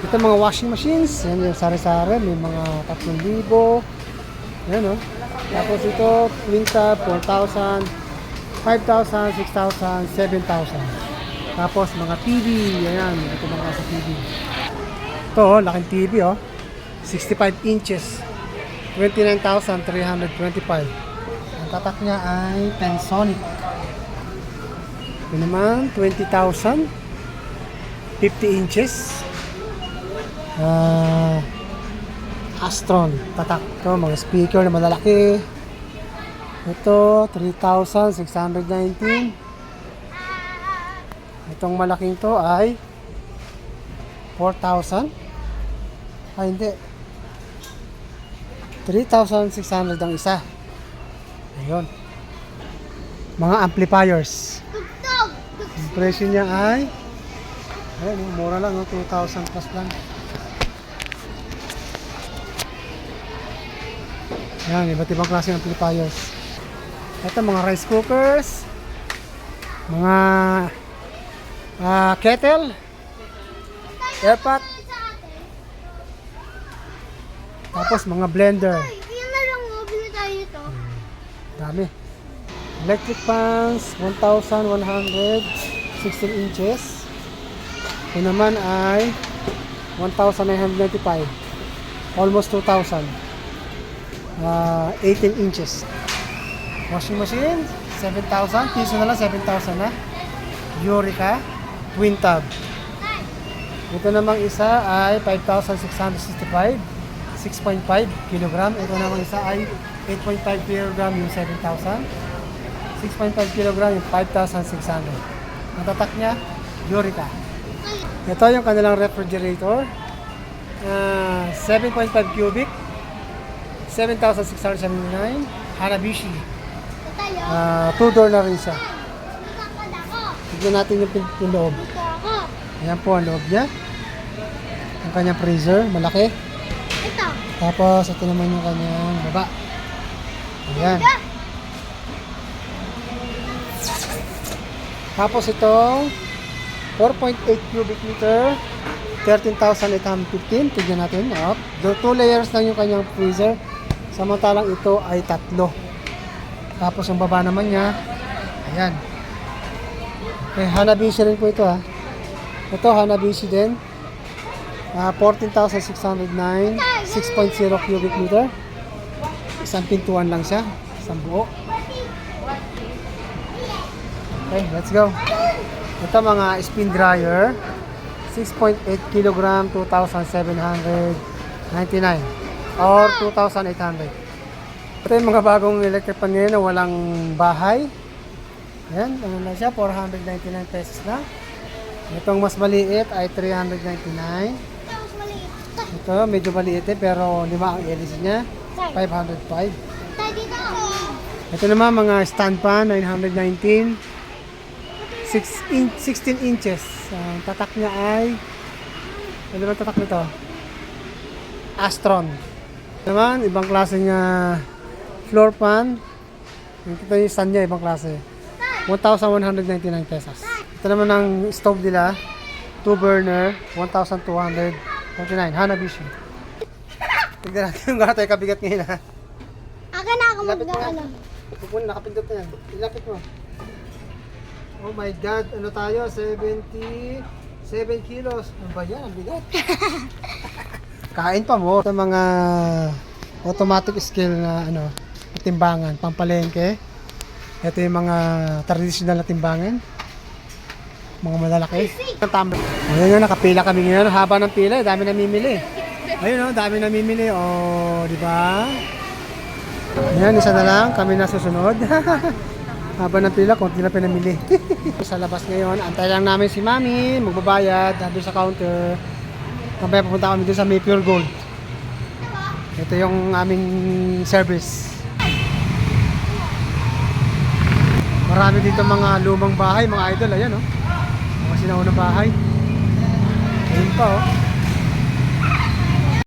Ito mga washing machines. Yan yung sari-sari. May mga 3,000. Yan o. Tapos ito, twin tub, 4,000, 5,000, 6,000, 7,000. Tapos mga TV. Yan. Ito mga sa TV. Ito, oh, laking TV oh. 65 inches. 29,325. Ang tatak niya ay Pensonic. Ito naman, 20,000. 50 inches. Ah, Astron. Tatak. Ito, mga speaker na malalaki. Ito, 3,619. Itong malaking to ay 4,000. Ay, hindi. 3,600 ang isa. Ayun. Mga amplifiers. Ang presyo niya ay ayun, mura lang, oh, 2,000 plus lang. Yan, iba't ibang klase ng amplifiers. Ito, mga rice cookers, mga ah, kettle, airpot, tapos mga blender. Tayo ito. Dami. Electric fans, 1,116 inches. Ito naman ay 1,995. Almost 2,000. Ah, 18 inches. Washing machine, 7,000. Piso na lang, 7,000 na. Eureka, twin tub. Ito namang isa ay 5,665. 6.5 kilogram. Ito namang isa ay 8.5 kilogram yung 7,000. 6.5 kilogram yung 5,600. Ang tatak niya, Eureka. Ito yung kanilang refrigerator. Ah, 7.5 cubic. 7,679. Hanabishi. Ah, two door na rin siya. Tignan natin yung, yung loob. Ayan po ang loob niya. Ang kanyang freezer, malaki. Ito. Tapos ito naman yung kanyang baba. Ayan. Tapos itong 4.8 cubic meter, 13,815. Tignan natin. Up. Two layers lang yung kanyang freezer. Samantalang ito ay tatlo. Tapos yung baba naman niya, ayan. Okay, Hanabishi rin po ito ha. Ito Hanabishi din. Ah, 14,609, 6.0 cubic meter. Isang pintuan lang siya, isang buo. Okay, let's go. Ito mga spin dryer. 6.8 kg, 2,799 or 2,800. Ito yung mga bagong electric pan ngayon na walang bahay. Ayan, ano na siya, 499 pesos na. Itong mas maliit ay 399. Ito, medyo maliit eh, pero lima ang LC niya. 505. Tayo dito. Ito naman mga stand pan, 919. 6 in, 16 inches. Ang tatak niya ay ano ba tatak nito? Astron. Naman, ibang klase niya floor pan. Yung kita yung stand niya, ibang klase. 1,199 pesos. Ito naman ang stove nila. 2 burner, 1,249. Hanabishi. Tignan natin kung gaano tayo kabigat ngayon ha. Aka na ako mag-ano. Pupunin, nakapindot na yan. Ilapit mo. Oh my God, ano tayo? 77 kilos. Ano ba yan? Ang bigat. Kain pa mo. Ito mga automatic scale na ano, timbangan, pampalengke. Ito yung mga traditional na timbangan. Mga malalaki. Ayun yun, nakapila kami ngayon. Haba ng pila, eh. dami namimili. Ayun oh, dami namimili. Oh, di ba? Ayan, isa na lang. Kami na susunod. Haba ng pila, konti na pinamili. sa labas ngayon, antay lang namin si Mami. Magbabayad doon sa counter. Mamaya pupunta kami doon sa May Pure Gold. Ito yung aming service. Marami dito mga lumang bahay, mga idol. Ayan, oh. Mga sinaunang bahay. Ayun pa, oh.